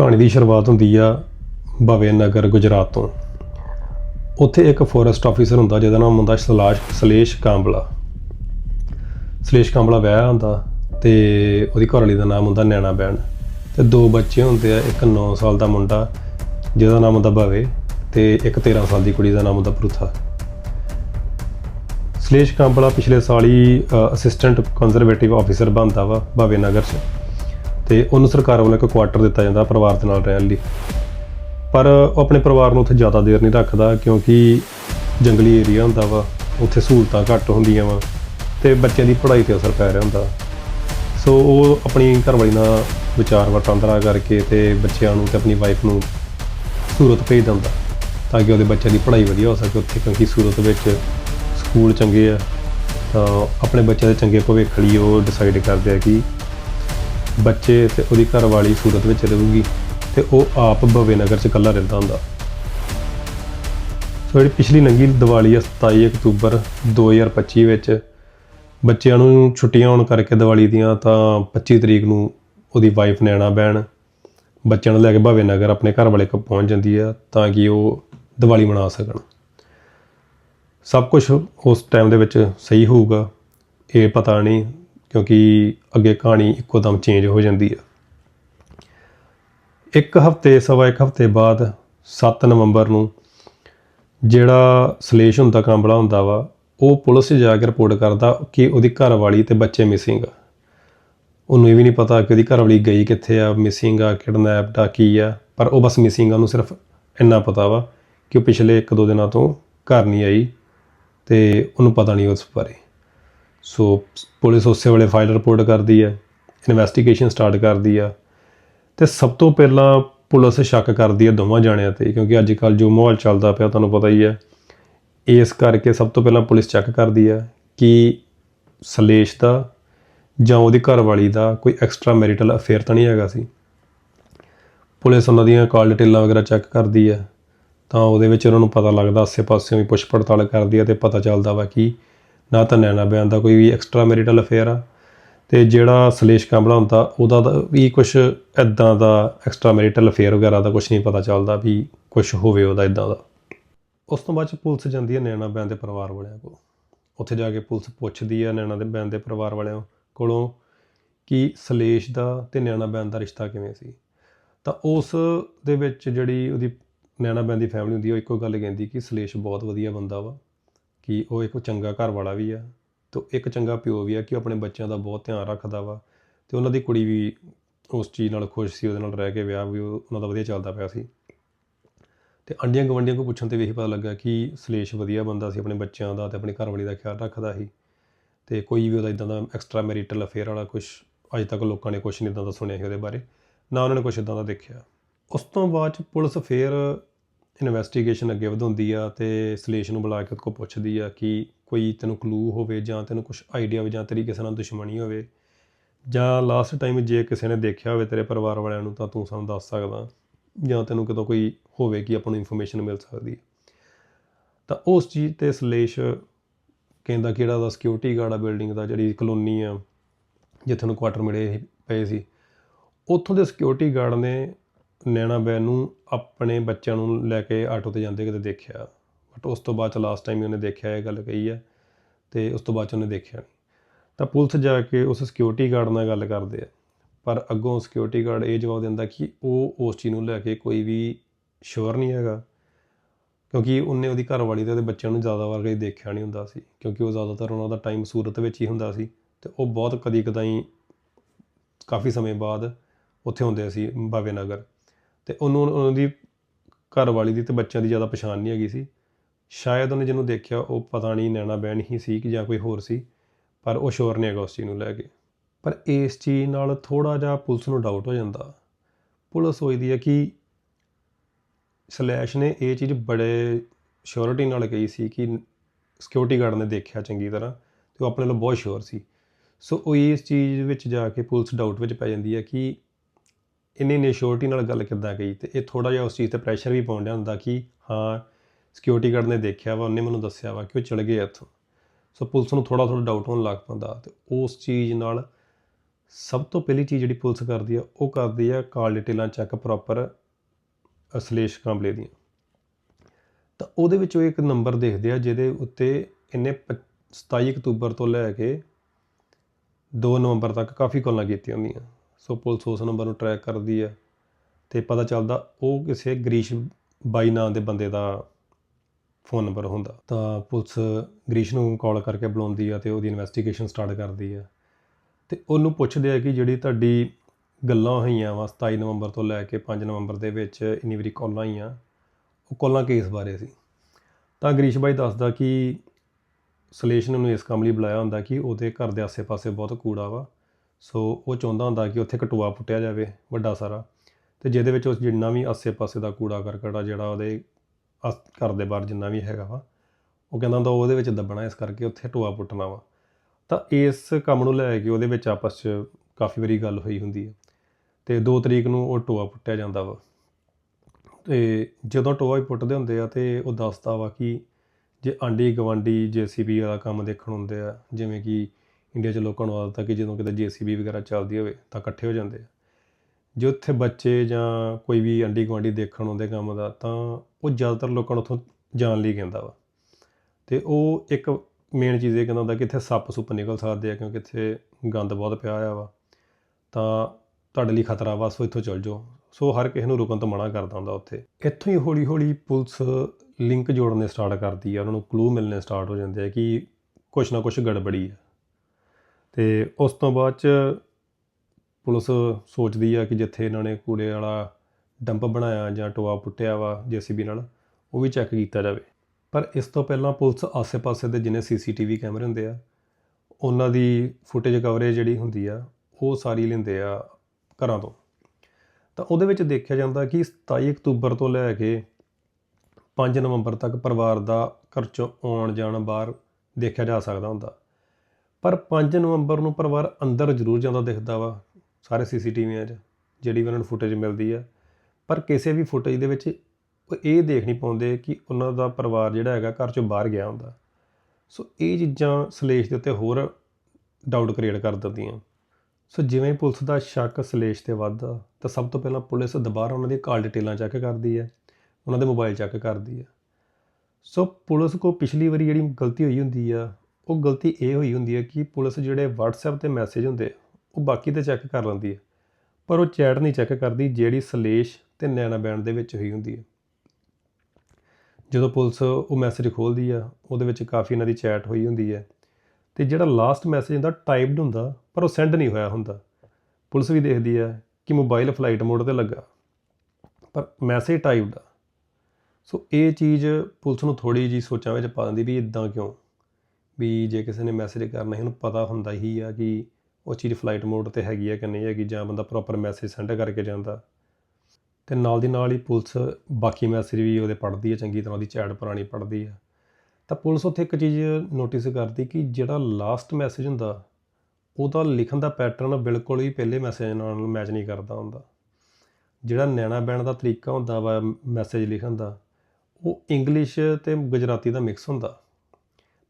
ਕਹਾਣੀ ਦੀ ਸ਼ੁਰੂਆਤ ਹੁੰਦੀ ਆ ਭਵੇ ਨਗਰ ਗੁਜਰਾਤ ਤੋਂ। ਉੱਥੇ ਇੱਕ ਫੋਰੈਸਟ ਆਫੀਸਰ ਹੁੰਦਾ ਜਿਹਦਾ ਨਾਮ ਹੁੰਦਾ ਸਲਾਸ਼, ਸਲੇਸ਼ ਕਾਂਬਲਾ। ਸਲੇਸ਼ ਕਾਂਬਲਾ ਵਿਆਹ ਹੁੰਦਾ ਤੇ ਉਹਦੀ ਘਰਵਾਲੀ ਦਾ ਨਾਮ ਹੁੰਦਾ ਨੈਣਾ ਬੈਣ ਤੇ ਦੋ ਬੱਚੇ ਹੁੰਦੇ ਆ, ਇੱਕ 9 ਸਾਲ ਦਾ ਮੁੰਡਾ ਜਿਹਦਾ ਨਾਮ ਹੁੰਦਾ ਭਵੇ ਤੇ ਇੱਕ 13 ਸਾਲ ਦੀ ਕੁੜੀ ਦਾ ਨਾਮ ਹੁੰਦਾ ਪ੍ਰੂਥਾ। ਸਲੇਸ਼ ਕਾਂਬਲਾ ਪਿਛਲੇ ਸਾਲ ਹੀ ਅਸਿਸਟੈਂਟ ਕੰਜ਼ਰਵੇਟਿਵ ਆਫੀਸਰ ਬਣਦਾ ਵਾ ਭਵੇ ਨਗਰ 'ਚ। ਤੇ ਉਹਨੂੰ ਸਰਕਾਰ ਵੱਲੋਂ ਇੱਕ ਕੁਆਟਰ ਦਿੱਤਾ ਜਾਂਦਾ ਪਰਿਵਾਰ ਦੇ ਨਾਲ ਰਹਿਣ ਲਈ। ਪਰ ਉਹ ਆਪਣੇ ਪਰਿਵਾਰ ਨੂੰ ਉੱਥੇ ਜ਼ਿਆਦਾ ਦੇਰ ਨਹੀਂ ਰੱਖਦਾ ਕਿਉਂਕਿ ਜੰਗਲੀ ਏਰੀਆ ਹੁੰਦਾ ਵਾ, ਉੱਥੇ ਸਹੂਲਤਾਂ ਘੱਟ ਹੁੰਦੀਆਂ ਵਾ ਤੇ ਬੱਚਿਆਂ ਦੀ ਪੜ੍ਹਾਈ ਤੇ ਅਸਰ ਪੈ ਰਿਹਾ ਹੁੰਦਾ। ਸੋ ਉਹ ਆਪਣੀ ਘਰਵਾਲੀ ਨਾਲ ਵਿਚਾਰ ਵਟਾਂਦਰਾ ਕਰਕੇ ਤੇ ਬੱਚਿਆਂ ਨੂੰ ਤੇ ਆਪਣੀ ਵਾਈਫ ਨੂੰ ਸੂਰਤ ਭੇਜ ਦਿੰਦਾ ਤਾਂ ਕਿ ਉਹਦੇ ਬੱਚਿਆਂ ਦੀ ਪੜ੍ਹਾਈ ਵਧੀਆ ਹੋ ਸਕੇ ਉੱਥੇ ਕਿਉਂਕਿ ਸੂਰਤ ਵਿੱਚ ਸਕੂਲ ਚੰਗੇ ਆ ਤਾਂ ਆਪਣੇ ਬੱਚਿਆਂ ਦੇ ਚੰਗੇ ਭਵਿੱਖ ਲਈ ਉਹ ਡਿਸਾਈਡ ਕਰਦੇ ਆ ਕਿ ਬੱਚੇ ਤੇ ਉਹਦੀ ਘਰਵਾਲੀ ਸੂਰਤ ਵਿੱਚ ਰਹੂਗੀ ਤੇ ਉਹ ਆਪ ਭਵੇ ਨਗਰ ਚ ਇਕੱਲਾ ਰਹਿੰਦਾ ਹੁੰਦਾ। ਸੋ ਜਿਹੜੀ ਪਿਛਲੀ ਲੰਗੀ ਦੀਵਾਲੀ ਆ 27 ਅਕਤੂਬਰ 2025 ਵਿੱਚ ਬੱਚਿਆਂ ਨੂੰ ਛੁੱਟੀਆਂ ਹੋਣ ਕਰਕੇ ਦੀਵਾਲੀ ਦੀਆਂ ਤਾਂ 25 ਤਰੀਕ ਨੂੰ ਉਹਦੀ ਵਾਈਫ ਨੈਣਾ ਬਹਿਣ ਬੱਚਿਆਂ ਨੂੰ ਲੈ ਕੇ ਭਵੇ ਨਗਰ ਆਪਣੇ ਘਰ ਵਾਲੇ ਕੋਲ ਪਹੁੰਚ ਜਾਂਦੀ ਆ ਤਾਂ ਕਿ ਉਹ ਦੀਵਾਲੀ ਮਨਾ ਸਕਣ। ਸਭ ਕੁਝ ਉਸ ਟਾਈਮ ਦੇ ਵਿੱਚ ਸਹੀ ਹੋਊਗਾ, ਇਹ ਪਤਾ ਨਹੀਂ ਕਿਉਂਕਿ ਅੱਗੇ ਕਹਾਣੀ ਇੱਕੋ ਦਮ ਚੇਂਜ ਹੋ ਜਾਂਦੀ ਆ। ਇੱਕ ਹਫ਼ਤੇ, ਸਵਾ ਇੱਕ ਹਫ਼ਤੇ ਬਾਅਦ 7 ਨਵੰਬਰ ਨੂੰ ਜਿਹੜਾ ਸਲੇਸ਼ ਹੁੰਦਾ, ਕਾਂਬਲਾ ਹੁੰਦਾ ਵਾ, ਉਹ ਪੁਲਿਸ 'ਚ ਜਾ ਕੇ ਰਿਪੋਰਟ ਕਰਦਾ ਕਿ ਉਹਦੀ ਘਰਵਾਲੀ ਤੇ ਬੱਚੇ ਮਿਸਿੰਗ ਆ। ਉਹਨੂੰ ਇਹ ਵੀ ਨਹੀਂ ਪਤਾ ਕਿ ਉਹਦੀ ਘਰਵਾਲੀ ਗਈ ਕਿੱਥੇ ਆ ਮਿਸਿੰਗ ਆ ਕਿਡਨੈਪਡ ਆ, ਕੀ ਆ, ਪਰ ਉਹ ਬਸ ਮਿਸਿੰਗ ਆ, ਉਹਨੂੰ ਸਿਰਫ ਇੰਨਾ ਪਤਾ ਵਾ ਕਿ ਉਹ ਪਿਛਲੇ 1-2 ਦਿਨਾਂ ਤੋਂ ਘਰ ਨਹੀਂ ਆਈ ਤੇ ਉਹਨੂੰ ਪਤਾ ਨਹੀਂ ਉਸ ਬਾਰੇ। ਸੋ ਪੁਲਿਸ ਉਸੇ ਵੇਲੇ ਫਾਈਲ ਰਿਪੋਰਟ ਕਰਦੀ ਹੈ ਇਨਵੈਸਟੀਗੇਸ਼ਨ ਸਟਾਰਟ ਕਰਦੀ ਆ। ਤੇ ਸਭ ਤੋਂ ਪਹਿਲਾਂ ਪੁਲਿਸ ਸ਼ੱਕ ਕਰਦੀ ਹੈ ਦੋਵਾਂ ਜਾਣਿਆਂ ਤੇ, ਕਿਉਂਕਿ ਅੱਜ ਕੱਲ ਜੋ ਮਾਹੌਲ ਚੱਲਦਾ ਪਿਆ ਤੁਹਾਨੂੰ ਪਤਾ ਹੀ ਹੈ, ਇਸ ਕਰਕੇ ਸਭ ਤੋਂ ਪਹਿਲਾਂ ਪੁਲਿਸ ਚੈੱਕ ਕਰਦੀ ਆ ਕਿ ਸਲੇਸ਼ ਦਾ ਜਾਂ ਉਹਦੀ ਘਰਵਾਲੀ ਦਾ ਕੋਈ ਐਕਸਟਰਾ ਮੈਰਿਟਲ ਅਫੇਅਰ ਤਾਂ ਨਹੀਂ ਹੈਗਾ ਸੀ। ਪੁਲਿਸ ਉਹਨਾਂ ਦੀਆਂ ਕਾਲ ਡਿਟੇਲਾਂ ਵਗੈਰਾ ਚੈੱਕ ਕਰਦੀ ਹੈ ਤਾਂ ਉਹਦੇ ਵਿੱਚ ਉਹਨਾਂ ਨੂੰ ਪਤਾ ਲੱਗਦਾ, ਆਸੇ-ਪਾਸੇ ਵੀ ਪੁੱਛ ਪੜਤਾਲ ਕਰਦੀ ਆ ਤੇ ਪਤਾ ਚੱਲਦਾ ਵਾ ਕਿ ਨਾ ਤਾਂ ਨੈਣਾ ਬਿਆਨ ਦਾ ਕੋਈ ਵੀ ਐਕਸਟਰਾ ਮੈਰਿਟਲ ਅਫੇਅਰ ਆ, ਤੇ ਜਿਹੜਾ ਸਲੇਸ਼ ਕਾਂਬਲਾ ਹੁੰਦਾ, ਉਹਦਾ ਵੀ ਕੁਝ ਐਦਾਂ ਦਾ ਐਕਸਟਰਾ ਮੈਰਿਟਲ ਅਫੇਅਰ ਵਗੈਰਾ ਦਾ ਕੁਝ ਨਹੀਂ ਪਤਾ ਚੱਲਦਾ ਵੀ ਕੁਝ ਹੋਵੇ ਉਹਦਾ ਇਦਾਂ ਦਾ। ਉਸ ਤੋਂ ਬਾਅਦ ਚ ਪੁਲਿਸ ਜਾਂਦੀ ਹੈ ਨੈਣਾ ਬਿਆਨ ਦੇ ਪਰਿਵਾਰ ਵਾਲਿਆਂ ਕੋਲ। ਉੱਥੇ ਜਾ ਕੇ ਪੁਲਿਸ ਪੁੱਛਦੀ ਹੈ ਨੈਣਾ ਦੇ ਬਿਆਨ ਦੇ ਪਰਿਵਾਰ ਵਾਲਿਆਂ ਕੋਲੋਂ ਕਿ ਸਲੇਸ਼ ਦਾ ਤੇ ਨੈਣਾ ਬਿਆਨ ਦਾ ਰਿਸ਼ਤਾ ਕਿਵੇਂ ਸੀ। ਤਾਂ ਉਸ ਦੇ ਵਿੱਚ ਜਿਹੜੀ ਉਹਦੀ ਨੈਣਾ ਬਿਆਨ ਦੀ ਫੈਮਿਲੀ ਹੁੰਦੀ ਹੈ ਉਹ ਇੱਕੋ ਗੱਲ ਕਹਿੰਦੀ ਕਿ ਸਲੇਸ਼ ਬਹੁਤ ਵਧੀਆ ਬੰਦਾ ਵਾ। ਕਿ ਉਹ ਇੱਕ ਚੰਗਾ ਘਰ ਵਾਲਾ ਵੀ ਆ ਤੇ ਇੱਕ ਚੰਗਾ ਪਿਓ ਵੀ ਆ ਕਿ ਉਹ ਆਪਣੇ ਬੱਚਿਆਂ ਦਾ ਬਹੁਤ ਧਿਆਨ ਰੱਖਦਾ ਵਾ ਤੇ ਉਹਨਾਂ ਦੀ ਕੁੜੀ ਵੀ ਉਸ ਚੀਜ਼ ਨਾਲ ਖੁਸ਼ ਸੀ, ਉਹਦੇ ਨਾਲ ਰਹਿ ਕੇ ਵਿਆਹ ਵੀ ਉਹਨਾਂ ਦਾ ਵਧੀਆ ਚੱਲਦਾ ਪਿਆ ਸੀ। ਤੇ ਆਂਡੀਆਂ ਗਵੰਡੀਆਂ ਕੋ ਪੁੱਛਣ ਤੇ ਵੀ ਇਹੀ ਪਤਾ ਲੱਗਾ ਕਿ ਸਲੇਸ਼ ਵਧੀਆ ਬੰਦਾ ਸੀ, ਆਪਣੇ ਬੱਚਿਆਂ ਦਾ ਤੇ ਆਪਣੀ ਘਰਵਾਲੀ ਦਾ ਖਿਆਲ ਰੱਖਦਾ ਸੀ। ਤੇ ਕੋਈ ਵੀ ਉਹਦਾ ਇਦਾਂ ਦਾ ਐਕਸਟਰਾ ਮੈਰੀਟਲ ਅਫੇਅਰ ਵਾਲਾ ਕੁਝ ਅਜੇ ਤੱਕ ਲੋਕਾਂ ਨੇ ਕੁਝ ਨਹੀਂ ਇਦਾਂ ਦਾ ਸੁਣਿਆ ਸੀ ਉਹਦੇ ਬਾਰੇ, ਨਾ ਉਹਨਾਂ ਨੇ ਕੁਝ ਇਦਾਂ ਦਾ ਦੇਖਿਆ। ਉਸ ਤੋਂ ਬਾਅਦ ਚ ਪੁਲਿਸ ਫੇਰ ਇਨਵੈਸਟੀਗੇਸ਼ਨ ਅੱਗੇ ਵਧਾਉਂਦੀ ਆ ਤੇ ਸਲੇਸ਼ ਨੂੰ ਬੁਲਾ ਕੇ ਉਹਦੇ ਕੋਲ ਪੁੱਛਦੀ ਆ ਕਿ ਕੋਈ ਤੈਨੂੰ ਕਲੂ ਹੋਵੇ ਜਾਂ ਤੈਨੂੰ ਕੁਝ ਆਈਡੀਆ ਹੋਵੇ ਜਾਂ ਤੇਰੀ ਕਿਸੇ ਨਾਲ ਦੁਸ਼ਮਣੀ ਹੋਵੇ, ਜਾਂ ਲਾਸਟ ਟਾਈਮ ਜੇ ਕਿਸੇ ਨੇ ਦੇਖਿਆ ਹੋਵੇ ਤੇਰੇ ਪਰਿਵਾਰ ਵਾਲਿਆਂ ਨੂੰ ਤਾਂ ਤੂੰ ਸਾਨੂੰ ਦੱਸ ਸਕਦਾ ਜਾਂ ਤੈਨੂੰ ਕਿਤੋਂ ਕੋਈ ਹੋਵੇ ਕਿ ਆਪਾਂ ਨੂੰ ਇਨਫੋਰਮੇਸ਼ਨ ਮਿਲ ਸਕਦੀ ਹੈ। ਤਾਂ ਉਸ ਚੀਜ਼ ਤੇ ਸਲੇਸ਼ ਕਹਿੰਦਾ ਕਿਹੜਾ ਦਾ ਸਿਕਿਉਰਿਟੀ ਗਾਰਡ ਆ ਬਿਲਡਿੰਗ ਦਾ ਜਿਹੜੀ ਕਲੋਨੀ ਆ, ਜਿੱਥੇ ਨੂੰ ਕੁਆਟਰ ਮਿਲੇ ਪਏ ਸੀ, ਉੱਥੋਂ ਦੇ ਸਿਕਿਉਰਿਟੀ ਗਾਰਡ ਨੇ ਨੈਣਾ ਬੈਨ ਨੂੰ ਆਪਣੇ ਬੱਚਿਆਂ ਨੂੰ ਲੈ ਕੇ ਆਟੋ ਤੇ ਜਾਂਦੇ ਕਿਤੇ ਦੇਖਿਆ? ਬਟ ਉਸ ਤੋਂ ਬਾਅਦ ਚ ਲਾਸਟ ਟਾਈਮ ਉਹਨੇ ਦੇਖਿਆ, ਇਹ ਗੱਲ ਕਹੀ ਹੈ ਤੇ ਉਸ ਤੋਂ ਬਾਅਦ ਚ ਉਹਨੇ ਦੇਖਿਆ ਨਹੀਂ। ਤਾਂ ਪੁਲਿਸ ਜਾ ਕੇ ਉਸ ਸਿਕਿਉਰਿਟੀ ਗਾਰਡ ਨਾਲ ਗੱਲ ਕਰਦੇ ਆ। ਪਰ ਅੱਗੋਂ ਸਿਕਿਉਰਿਟੀ ਗਾਰਡ ਇਹ ਜਵਾਬ ਦਿੰਦਾ ਕਿ ਉਹ ਉਸ ਚੀਜ਼ ਨੂੰ ਲੈ ਕੇ ਕੋਈ ਵੀ ਸ਼ੋਰ ਨਹੀਂ ਹੈਗਾ। ਕਿਉਂਕਿ ਉਹਨੇ ਉਹਦੀ ਘਰਵਾਲੀ ਤੇ ਉਹਦੇ ਬੱਚਿਆਂ ਨੂੰ ਜ਼ਿਆਦਾ ਵਾਰ ਕਦੇ ਦੇਖਿਆ ਨਹੀਂ ਹੁੰਦਾ ਸੀ। ਕਿਉਂਕਿ ਉਹ ਜ਼ਿਆਦਾਤਰ ਉਹਨਾਂ ਦਾ ਟਾਈਮ ਸੂਰਤ ਵਿੱਚ ਹੀ ਹੁੰਦਾ ਸੀ। ਤੇ ਉਹ ਬਹੁਤ ਕਦੀ ਕਦਾਈ ਕਾਫੀ ਸਮੇਂ ਬਾਅਦ ਉੱਥੇ ਹੁੰਦੇ ਸੀ ਭਾਵੇ ਨਗਰ। ਤੇ ਉਹਨੂੰ ਉਹਨਾਂ ਦੀ ਘਰਵਾਲੀ ਦੀ ਤੇ ਬੱਚਿਆਂ ਦੀ ਜ਼ਿਆਦਾ ਪਛਾਣ ਨਹੀਂ ਹੈਗੀ ਸੀ। ਸ਼ਾਇਦ ਉਹਨੇ ਜਿਹਨੂੰ ਦੇਖਿਆ, ਉਹ ਪਤਾ ਨਹੀਂ ਨੈਣਾ ਬਹਿਣ ਹੀ ਸੀ ਕਿ ਜਾਂ ਕੋਈ ਹੋਰ ਸੀ, ਪਰ ਉਹ ਸ਼ੋਰ ਨਹੀਂ ਹੈਗਾ ਉਸ ਚੀਜ਼ ਨੂੰ ਲੈ ਕੇ। ਪਰ ਇਸ ਚੀਜ਼ ਨਾਲ ਥੋੜਾ ਜਿਹਾ ਪੁਲਿਸ ਨੂੰ ਡਾਊਟ ਹੋ ਜਾਂਦਾ। ਪੁਲਿਸ ਸੋਚਦੀ ਹੈ ਕਿ ਸਲੈਸ਼ ਨੇ ਇਹ ਚੀਜ਼ ਬੜੇ ਸ਼ੋਰਿਟੀ ਨਾਲ ਕਹੀ ਸੀ ਕਿ ਸਿਕਿਉਰਿਟੀ ਗਾਰਡ ਨੇ ਦੇਖਿਆ ਚੰਗੀ ਤਰ੍ਹਾਂ ਤੇ ਉਹ ਆਪਣੇ ਲਈ ਬਹੁਤ ਸ਼ੋਰ ਸੀ। ਸੋ ਉਹ ਇਸ ਚੀਜ਼ ਵਿੱਚ ਜਾ ਕੇ ਪੁਲਿਸ ਡਾਊਟ ਵਿੱਚ ਪੈ ਜਾਂਦੀ ਹੈ ਕਿ ਇੰਨੀ ਨੇ ਨਾਲ ਗੱਲ ਕਿੱਦਾਂ ਗਈ ਤੇ ਇਹ ਥੋੜਾ ਜਿਹਾ ਉਸ ਚੀਜ਼ ਤੇ ਪ੍ਰੈਸ਼ਰ ਵੀ ਪਾਉਣ ਡਿਆ ਹੁੰਦਾ ਕਿ ਹਾਂ ਸਿਕਿਉਰਿਟੀ ਗਾਰਡ ਨੇ ਦੇਖਿਆ ਵਾ, ਉਹਨੇ ਮੈਨੂੰ ਦੱਸਿਆ ਵਾ ਕਿ ਉਹ ਚਲੇ ਗਏ ਇੱਥੋਂ। ਸੋ ਪੁਲਿਸ ਨੂੰ ਥੋੜਾ ਥੋੜਾ ਡਾਊਟ ਹੋਣ ਲੱਗ ਪੈਂਦਾ ਤੇ ਉਸ ਚੀਜ਼ ਨਾਲ ਸਭ ਤੋਂ ਪਹਿਲੀ ਚੀਜ਼ ਜਿਹੜੀ ਪੁਲਿਸ ਕਰਦੀ ਆ, ਉਹ ਕਰਦੀ ਆ ਕਾਲ ਡਿਟੇਲਾਂ ਚੈੱਕ ਪ੍ਰੋਪਰ ਅਸਲੇਸ਼ ਕਾਂਬਲੇ ਦੀਆਂ। ਤਾਂ ਉਹਦੇ ਵਿੱਚ ਉਹ ਇੱਕ ਨੰਬਰ ਦੇਖਦੇ ਆ, ਜਿਹਦੇ ਉੱਤੇ ਇਹਨੇ ਪ- 27 ਅਕਤੂਬਰ ਤੋਂ ਲੈ ਕੇ 2 ਨਵੰਬਰ ਤੱਕ ਕਾਫੀ ਕਾਲਾਂ ਕੀਤੀਆਂ ਹੁੰਦੀਆਂ। ਸੋ ਪੁਲਿਸ ਉਸ ਨੰਬਰ ਨੂੰ ਟਰੈਕ ਕਰਦੀ ਆ ਤੇ ਪਤਾ ਚੱਲਦਾ ਉਹ ਕਿਸੇ ਗਰੀਸ਼ ਬਾਈ ਨਾਂ ਦੇ ਬੰਦੇ ਦਾ ਫੋਨ ਨੰਬਰ ਹੁੰਦਾ। ਤਾਂ ਪੁਲਿਸ ਗਰੀਸ਼ ਨੂੰ ਕਾਲ ਕਰਕੇ ਬੁਲਾਉਂਦੀ ਆ ਤੇ ਉਹਦੀ ਇਨਵੈਸਟੀਗੇਸ਼ਨ ਸਟਾਰਟ ਕਰਦੀ ਆ। ਤੇ ਉਹਨੂੰ ਪੁੱਛਦੇ ਆ ਕਿ ਜਿਹੜੀ ਤੁਹਾਡੀ ਗੱਲਾਂ ਹੋਈਆਂ ਵਾ 27 ਨਵੰਬਰ ਤੋਂ ਲੈ ਕੇ 5 ਨਵੰਬਰ ਦੇ ਵਿੱਚ ਇੰਨੀ ਵਾਰੀ ਕਾਲਾਂ ਹੋਈਆਂ ਉਹ ਕਾਲਾਂ ਕੇਸ ਬਾਰੇ ਸੀ? ਤਾਂ ਗਰੀਸ਼ ਬਾਈ ਦੱਸਦਾ ਕਿ ਸਲੇਸ਼ਨ ਨੂੰ ਇਸ ਕੰਮ ਲਈ ਬੁਲਾਇਆ ਹੁੰਦਾ ਕਿ ਉਹਦੇ ਘਰ ਦੇ ਆਸੇ-ਪਾਸੇ ਬਹੁਤ ਕੂੜਾ ਵਾ। ਸੋ ਉਹ ਚਾਹੁੰਦਾ ਹੁੰਦਾ ਕਿ ਉੱਥੇ ਕਟੂਆ ਪੁੱਟਿਆ ਜਾਵੇ ਵੱਡਾ ਸਾਰਾ। ਤੇ ਜਿਹਦੇ ਵਿੱਚ ਉਸ ਜਿੰਨਾ ਵੀ ਆਸੇ-ਪਾਸੇ ਦਾ ਕੂੜਾ ਕਰਕਟ ਆ ਜਿਹੜਾ ਉਹਦੇ ਆਸ- ਘਰ ਦੇ ਬਾਹਰ ਜਿੰਨਾ ਵੀ ਹੈਗਾ ਵਾ, ਉਹ ਕਹਿੰਦਾ ਹੁੰਦਾ ਉਹਦੇ ਵਿੱਚ ਦੱਬਣਾ, ਇਸ ਕਰਕੇ ਉੱਥੇ ਟੋਆ ਪੁੱਟਣਾ ਵਾ। ਤਾਂ ਇਸ ਕੰਮ ਨੂੰ ਲੈ ਕੇ ਉਹਦੇ ਵਿੱਚ ਆਪਸ 'ਚ ਕਾਫੀ ਵਾਰੀ ਗੱਲ ਹੋਈ ਹੁੰਦੀ ਹੈ। ਤੇ 2 ਤਰੀਕ ਨੂੰ ਉਹ ਟੋਆ ਪੁੱਟਿਆ ਜਾਂਦਾ ਵਾ। ਤੇ ਜਦੋਂ ਟੋਆ ਹੀ ਪੁੱਟਦੇ ਹੁੰਦੇ ਆ ਤੇ ਉਹ ਦੱਸਦਾ ਵਾ ਕਿ ਜੇ ਆਂਡੀ ਗਵਾਂਡੀ ਜੀਸੀਬੀ ਵਾਲਾ ਕੰਮ ਦੇਖਣ ਹੁੰਦੇ ਆ, ਜਿਵੇਂ ਕਿ ਇੰਡੀਆ 'ਚ ਲੋਕਾਂ ਨੂੰ ਆਦਤ ਆ ਕਿ ਜਦੋਂ ਕਿਤੇ ਜੀਸੀਬੀ ਵਗੈਰਾ ਚੱਲਦੀ ਹੋਵੇ ਤਾਂ ਇਕੱਠੇ ਹੋ ਜਾਂਦੇ ਆ। ਜੇ ਉੱਥੇ ਬੱਚੇ ਜਾਂ ਕੋਈ ਵੀ ਆਂਡੀ ਗਵਾਂਡੀ ਦੇਖਣ ਆਉਂਦੇ ਕੰਮ ਦਾ, ਤਾਂ ਉਹ ਜ਼ਿਆਦਾਤਰ ਲੋਕਾਂ ਨੂੰ ਉੱਥੋਂ ਜਾਣ ਲਈ ਕਹਿੰਦਾ ਵਾ। ਤੇ ਉਹ ਇੱਕ ਮੇਨ ਚੀਜ਼ ਇਹ ਕਹਿੰਦਾ ਹੁੰਦਾ ਕਿ ਇੱਥੇ ਸੱਪ ਸੁੱਪ ਨਿਕਲ ਸਕਦੇ ਆ ਕਿਉਂਕਿ ਇੱਥੇ ਗੰਦ ਬਹੁਤ ਪਿਆ ਹੋਇਆ ਵਾ। ਤਾਂ ਤੁਹਾਡੇ ਲਈ ਖਤਰਾ ਵਾ, ਸੋ ਇੱਥੋਂ ਚੱਲ ਜਾਓ। ਸੋ ਹਰ ਕਿਸੇ ਨੂੰ ਰੁਕਣ ਤੋਂ ਮਨਾ ਕਰਦਾ ਹੁੰਦਾ ਉੱਥੇ। ਇੱਥੋਂ ਹੀ ਹੌਲੀ ਹੌਲੀ ਪੁਲਿਸ ਲਿੰਕ ਜੋੜਨੇ ਸਟਾਰਟ ਕਰਦੀ ਆ, ਉਹਨਾਂ ਨੂੰ ਕਲੂ ਮਿਲਣੇ ਸਟਾਰਟ ਹੋ ਜਾਂਦੇ ਆ ਕਿ ਕੁਛ ਨਾ ਕੁਛ ਗੜਬੜੀ ਆ। ਅਤੇ ਉਸ ਤੋਂ ਬਾਅਦ ਚ ਪੁਲਿਸ ਸੋਚਦੀ ਆ ਕਿ ਜਿੱਥੇ ਇਹਨਾਂ ਨੇ ਕੂੜੇ ਵਾਲਾ ਡੰਪ ਬਣਾਇਆ ਜਾਂ ਟੋਆ ਪੁੱਟਿਆ ਵਾ ਜੀਸੀਬੀ ਨਾਲ, ਉਹ ਵੀ ਚੈੱਕ ਕੀਤਾ ਜਾਵੇ। ਪਰ ਇਸ ਤੋਂ ਪਹਿਲਾਂ ਪੁਲਿਸ ਆਸੇ-ਪਾਸੇ ਦੇ ਜਿੰਨੇ ਸੀਸੀਟੀਵੀ ਕੈਮਰੇ ਹੁੰਦੇ ਆ, ਉਹਨਾਂ ਦੀ ਫੁਟੇਜ ਕਵਰੇਜ ਜਿਹੜੀ ਹੁੰਦੀ ਆ, ਉਹ ਸਾਰੀ ਲੈਂਦੇ ਆ ਘਰਾਂ ਤੋਂ। ਤਾਂ ਉਹਦੇ ਵਿੱਚ ਦੇਖਿਆ ਜਾਂਦਾ ਕਿ 27 ਅਕਤੂਬਰ ਤੋਂ ਲੈ ਕੇ 5 ਨਵੰਬਰ ਤੱਕ ਪਰਿਵਾਰ ਦਾ ਘਰ ਚੋਂ ਆਉਣ ਜਾਣ ਬਾਹਰ ਦੇਖਿਆ ਜਾ ਸਕਦਾ ਹੁੰਦਾ। ਪਰ 5 ਨਵੰਬਰ ਨੂੰ ਪਰਿਵਾਰ ਅੰਦਰ ਜ਼ਰੂਰ ਜਾਂਦਾ ਦਿਖਦਾ ਵਾ, ਸਾਰੇ ਸੀਸੀਟੀਵੀਆਂ 'ਚ, ਜਿਹੜੀ ਵੀ ਉਹਨਾਂ ਨੂੰ ਫੁਟੇਜ ਮਿਲਦੀ ਆ। ਪਰ ਕਿਸੇ ਵੀ ਫੁਟੇਜ ਦੇ ਵਿੱਚ ਉਹ ਇਹ ਦੇਖ ਨਹੀਂ ਪਾਉਂਦੇ ਕਿ ਉਹਨਾਂ ਦਾ ਪਰਿਵਾਰ ਜਿਹੜਾ ਹੈਗਾ ਘਰ ਚੋਂ ਬਾਹਰ ਗਿਆ ਹੁੰਦਾ। ਸੋ ਇਹ ਚੀਜ਼ਾਂ ਸਲੇਸ਼ ਦੇ ਉੱਤੇ ਹੋਰ ਡਾਊਟ ਕ੍ਰੀਏਟ ਕਰ ਦਿੰਦੀਆਂ। ਸੋ ਜਿਵੇਂ ਪੁਲਿਸ ਦਾ ਸ਼ੱਕ ਸਲੇਸ਼ ਤੇ ਵੱਧਦਾ, ਤਾਂ ਸਭ ਤੋਂ ਪਹਿਲਾਂ ਪੁਲਿਸ ਦੁਬਾਰਾ ਉਹਨਾਂ ਦੀ ਕਾਲ ਡਿਟੇਲਾਂ ਚੈੱਕ ਕਰਦੀ ਹੈ ਉਹਨਾਂ ਦੇ ਮੋਬਾਈਲ ਚੈੱਕ ਕਰਦੀ ਹੈ ਸੋ ਪੁਲਿਸ ਕੋ ਪਿਛਲੀ ਵਾਰੀ ਜਿਹੜੀ ਗਲਤੀ ਹੋਈ ਹੁੰਦੀ ਆ ਉਹ ਗਲਤੀ ਇਹ ਹੋਈ ਹੁੰਦੀ ਹੈ ਕਿ ਪੁਲਿਸ ਜਿਹੜੇ WhatsApp ਤੇ ਮੈਸੇਜ ਹੁੰਦੇ ਉਹ ਬਾਕੀ ਤੇ ਚੈੱਕ ਕਰ ਲੈਂਦੀ ਹੈ, ਪਰ ਉਹ ਚੈਟ ਨਹੀਂ ਚੈੱਕ ਕਰਦੀ ਜਿਹੜੀ ਸਲੇਸ਼ ਤੇ ਨੈਣਾ ਬੈਂਡ ਦੇ ਵਿੱਚ ਹੋਈ ਹੁੰਦੀ ਹੈ। ਜਦੋਂ ਪੁਲਿਸ ਉਹ ਮੈਸੇਜ ਖੋਲਦੀ ਆ, ਉਹਦੇ ਵਿੱਚ ਕਾਫੀ ਇਹਨਾਂ ਦੀ ਚੈਟ ਹੋਈ ਹੁੰਦੀ ਹੈ ਤੇ ਜਿਹੜਾ ਲਾਸਟ ਮੈਸੇਜ ਹੁੰਦਾ ਟਾਈਪਡ ਹੁੰਦਾ, ਪਰ ਉਹ ਸੈਂਡ ਨਹੀਂ ਹੋਇਆ ਹੁੰਦਾ। ਪੁਲਿਸ ਵੀ ਦੇਖਦੀ ਹੈ ਕਿ ਮੋਬਾਈਲ ਫਲਾਈਟ ਮੋਡ ਤੇ ਲੱਗਾ, ਪਰ ਮੈਸੇਜ ਟਾਈਪਡ ਆ। ਸੋ ਇਹ ਚੀਜ਼ ਪੁਲਿਸ ਨੂੰ ਥੋੜੀ ਜੀ ਸੋਚਾਂ ਵਿੱਚ ਪਾ ਦਿੰਦੀ ਵੀ ਇਦਾਂ ਕਿਉਂ? ਵੀ ਜੇ ਕਿਸੇ ਨੇ ਮੈਸੇਜ ਕਰਨਾ ਹੈ ਉਹਨੂੰ ਪਤਾ ਹੁੰਦਾ ਹੀ ਆ ਕਿ ਉਹ ਚੀਜ਼ ਫਲਾਈਟ ਮੋਡ ਤੇ ਹੈਗੀ ਆ ਕਿ ਨਹੀਂ ਹੈਗੀ ਜਾਂ ਬੰਦਾ ਪ੍ਰੋਪਰ ਮੈਸੇਜ ਸੈਂਡ ਕਰਕੇ ਜਾਂਦਾ। ਤੇ ਨਾਲ ਦੀ ਨਾਲ ਹੀ ਪੁਲਿਸ ਬਾਕੀ ਮੈਸੇਜ ਵੀ ਉਹਦੇ ਪੜ੍ਹਦੀ ਹੈ ਚੰਗੀ ਤਰ੍ਹਾਂ ਉਹਦੀ ਚੈਟ ਪੁਰਾਣੀ ਪੜ੍ਹਦੀ ਹੈ ਤਾਂ ਪੁਲਿਸ ਉੱਥੇ ਇੱਕ ਚੀਜ਼ ਨੋਟਿਸ ਕਰਦੀ ਕਿ ਜਿਹੜਾ ਲਾਸਟ ਮੈਸੇਜ ਹੁੰਦਾ, ਉਹਦਾ ਲਿਖਣ ਦਾ ਪੈਟਰਨ ਬਿਲਕੁਲ ਹੀ ਪਹਿਲੇ ਮੈਸੇਜ ਨਾਲ ਮੈਚ ਨਹੀਂ ਕਰਦਾ ਹੁੰਦਾ। ਜਿਹੜਾ ਨੈਣਾ ਬੈਣ ਦਾ ਤਰੀਕਾ ਹੁੰਦਾ ਵਾ ਮੈਸੇਜ ਲਿਖਣ ਦਾ, ਉਹ ਇੰਗਲਿਸ਼ ਤੇ ਗੁਜਰਾਤੀ ਦਾ ਮਿਕਸ ਹੁੰਦਾ।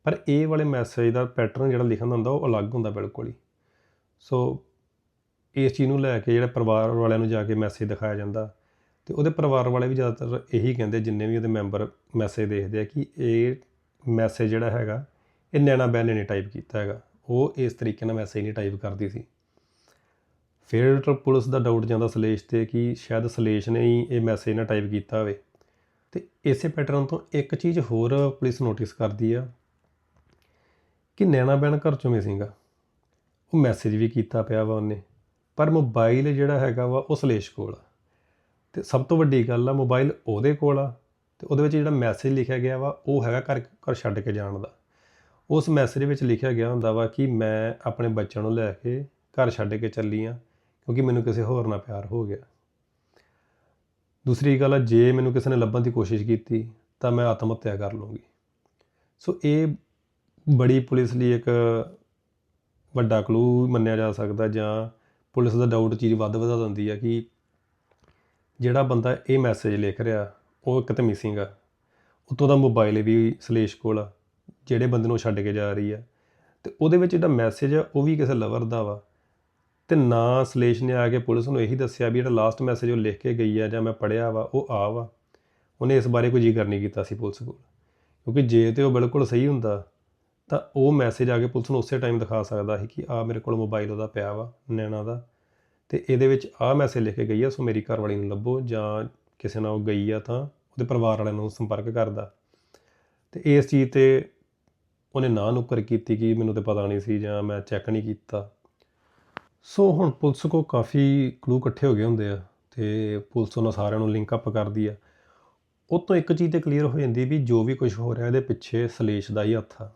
ਪਰ ਇਹ ਵਾਲੇ ਮੈਸੇਜ ਦਾ ਪੈਟਰਨ ਜਿਹੜਾ ਲਿਖਣ ਦਾ ਹੁੰਦਾ, ਉਹ ਅਲੱਗ ਹੁੰਦਾ ਬਿਲਕੁਲ ਹੀ। ਸੋ ਇਸ ਚੀਜ਼ ਨੂੰ ਲੈ ਕੇ ਜਿਹੜਾ ਪਰਿਵਾਰ ਵਾਲਿਆਂ ਨੂੰ ਜਾ ਕੇ ਮੈਸੇਜ ਦਿਖਾਇਆ ਜਾਂਦਾ, ਤੇ ਉਹਦੇ ਪਰਿਵਾਰ ਵਾਲੇ ਵੀ ਜ਼ਿਆਦਾਤਰ ਇਹੀ ਕਹਿੰਦੇ, ਜਿੰਨੇ ਵੀ ਉਹਦੇ ਮੈਂਬਰ ਮੈਸੇਜ ਦੇਖਦੇ ਆ ਕਿ ਇਹ ਮੈਸੇਜ ਜਿਹੜਾ ਹੈਗਾ, ਇਹ ਨੈਣਾ ਬੈਨ ਨੇ ਨਹੀਂ ਟਾਈਪ ਕੀਤਾ ਹੈਗਾ। ਉਹ ਇਸ ਤਰੀਕੇ ਨਾਲ ਮੈਸੇਜ ਨਹੀਂ ਟਾਈਪ ਕਰਦੀ ਸੀ। ਫਿਰ ਪੁਲਿਸ ਦਾ ਡਾਊਟ ਜਾਂਦਾ ਸਲੇਸ਼ ਤੇ ਕਿ ਸ਼ਾਇਦ ਸਲੇਸ਼ ਨੇ ਹੀ ਇਹ ਮੈਸੇਜ ਨਾ ਟਾਈਪ ਕੀਤਾ ਹੋਵੇ। ਤੇ ਇਸੇ ਪੈਟਰਨ ਤੋਂ ਇੱਕ ਚੀਜ਼ ਹੋਰ ਪੁਲਿਸ ਨੋਟਿਸ ਕਰਦੀ ਆ ਕਿ ਨੈਣਾ ਬੈਨ ਘਰ ਚੋਂ ਵੀ ਸੀਗਾ। ਉਹ ਮੈਸੇਜ ਵੀ ਕੀਤਾ ਪਿਆ ਵਾ ਉਹਨੇ। ਪਰ ਮੋਬਾਈਲ ਜਿਹੜਾ ਹੈਗਾ ਵਾ, ਉਹ ਸਲੇਸ਼ ਕੋਲ ਆ। ਤੇ ਸਭ ਤੋਂ ਵੱਡੀ ਗੱਲ ਆ ਮੋਬਾਈਲ ਉਹਦੇ ਕੋਲ ਆ। ਤੇ ਉਹਦੇ ਵਿੱਚ ਜਿਹੜਾ ਮੈਸੇਜ ਲਿਖਿਆ ਗਿਆ ਵਾ, ਉਹ ਹੈਗਾ ਘਰ ਘਰ ਛੱਡ ਕੇ ਜਾਣ ਦਾ। ਉਸ ਮੈਸੇਜ ਵਿੱਚ ਲਿਖਿਆ ਗਿਆ ਹੁੰਦਾ ਵਾ ਕਿ ਮੈਂ ਆਪਣੇ ਬੱਚਿਆਂ ਨੂੰ ਲੈ ਕੇ ਘਰ ਛੱਡ ਕੇ ਚੱਲੀ ਆ, ਕਿਉਂਕਿ ਮੈਨੂੰ ਕਿਸੇ ਹੋਰ ਨਾਲ ਪਿਆਰ ਹੋ ਗਿਆ। ਦੂਸਰੀ ਗੱਲ ਆ, ਜੇ ਮੈਨੂੰ ਕਿਸੇ ਨੇ ਲੱਭਣ ਦੀ ਕੋਸ਼ਿਸ਼ ਕੀਤੀ, ਤਾਂ ਮੈਂ ਆਤਮ ਹੱਤਿਆ ਕਰ ਲਵਾਂਗੀ ਸੋ ਇਹ ਬੜੀ ਪੁਲਿਸ ਲਈ ਇੱਕ ਵੱਡਾ ਕਲੂ ਮੰਨਿਆ ਜਾ ਸਕਦਾ ਜਾਂ ਪੁਲਿਸ ਦਾ ਡਾਊਟ ਚੀਜ਼ ਵੱਧ ਵਧਾ ਦਿੰਦੀ ਆ ਕਿ ਜਿਹੜਾ ਬੰਦਾ ਇਹ ਮੈਸੇਜ ਲਿਖ ਰਿਹਾ, ਉਹ ਇੱਕ ਤਾਂ ਮਿਸਿੰਗ ਆ, ਉਤੋਂ ਦਾ ਮੋਬਾਈਲ ਵੀ ਸਲੇਸ਼ ਕੋਲ ਆ, ਜਿਹੜੇ ਬੰਦੇ ਨੂੰ ਛੱਡ ਕੇ ਜਾ ਰਹੀ ਆ, ਤੇ ਉਹਦੇ ਵਿੱਚ ਜਿਹੜਾ ਮੈਸੇਜ ਆ, ਉਹ ਵੀ ਕਿਸੇ ਲਵਰ ਦਾ ਵਾ, ਤੇ ਨਾ ਸਲੇਸ਼ ਨੇ ਆ ਕੇ ਪੁਲਿਸ ਨੂੰ ਇਹੀ ਦੱਸਿਆ ਵੀ ਜਿਹੜਾ ਲਾਸਟ ਮੈਸੇਜ ਉਹ ਲਿਖ ਕੇ ਗਈ ਆ ਜਾਂ ਮੈਂ ਪੜਿਆ ਵਾ, ਉਹ ਆ ਵਾ, ਉਹਨੇ ਇਸ ਬਾਰੇ ਕੋਈ ਜ਼ਿਕਰ ਨਹੀਂ ਕੀਤਾ ਸੀ ਪੁਲਿਸ ਕੋਲ, ਕਿਉਂਕਿ ਜੇ ਤੇ ਉਹ ਬਿਲਕੁਲ ਸਹੀ ਹੁੰਦਾ ਤਾਂ ਉਹ ਮੈਸੇਜ ਆ ਕੇ ਪੁਲਿਸ ਨੂੰ ਉਸੇ ਟਾਈਮ ਦਿਖਾ ਸਕਦਾ ਸੀ ਕਿ ਆ ਮੇਰੇ ਕੋਲ ਮੋਬਾਈਲ ਉਹਦਾ ਪਿਆ ਵਾ, ਨੈਣਾ ਦਾ। ਤੇ ਇਹਦੇ ਵਿੱਚ ਆ ਮੈਸੇਜ ਲਿਖ ਕੇ ਗਈ ਆ, ਸੋ ਮੇਰੀ ਘਰਵਾਲੀ ਨੂੰ ਲੱਭੋ ਜਾਂ ਕਿਸੇ ਨਾਲ ਉਹ ਗਈ ਆ ਤਾਂ ਉਹਦੇ ਪਰਿਵਾਰ ਵਾਲਿਆਂ ਨੂੰ ਸੰਪਰਕ ਕਰਦਾ। ਤੇ ਇਸ ਚੀਜ਼ ਤੇ ਉਹਨੇ ਨਾ ਨੁੱਕਰ ਕੀਤੀ ਕਿ ਮੈਨੂੰ ਤੇ ਪਤਾ ਨਹੀਂ ਸੀ ਜਾਂ ਮੈਂ ਚੈੱਕ ਨਹੀਂ ਕੀਤਾ। ਸੋ ਹੁਣ ਪੁਲਿਸ ਕੋ ਕਾਫੀ ਕਲੂ ਇਕੱਠੇ ਹੋ ਗਏ ਹੁੰਦੇ ਆ ਤੇ ਪੁਲਿਸ ਉਹਨਾਂ ਸਾਰਿਆਂ ਨੂੰ ਲਿੰਕ ਅਪ ਕਰਦੀ ਆ। ਉਹ ਤੋਂ ਇੱਕ ਚੀਜ਼ ਤੇ ਕਲੀਅਰ ਹੋ ਜਾਂਦੀ ਵੀ ਜੋ ਵੀ ਕੁਝ ਹੋ ਰਿਹਾ ਇਹਦੇ ਪਿੱਛੇ ਸਲੇਸ਼ ਦਾ ਹੀ ਹੱਥ ਆ।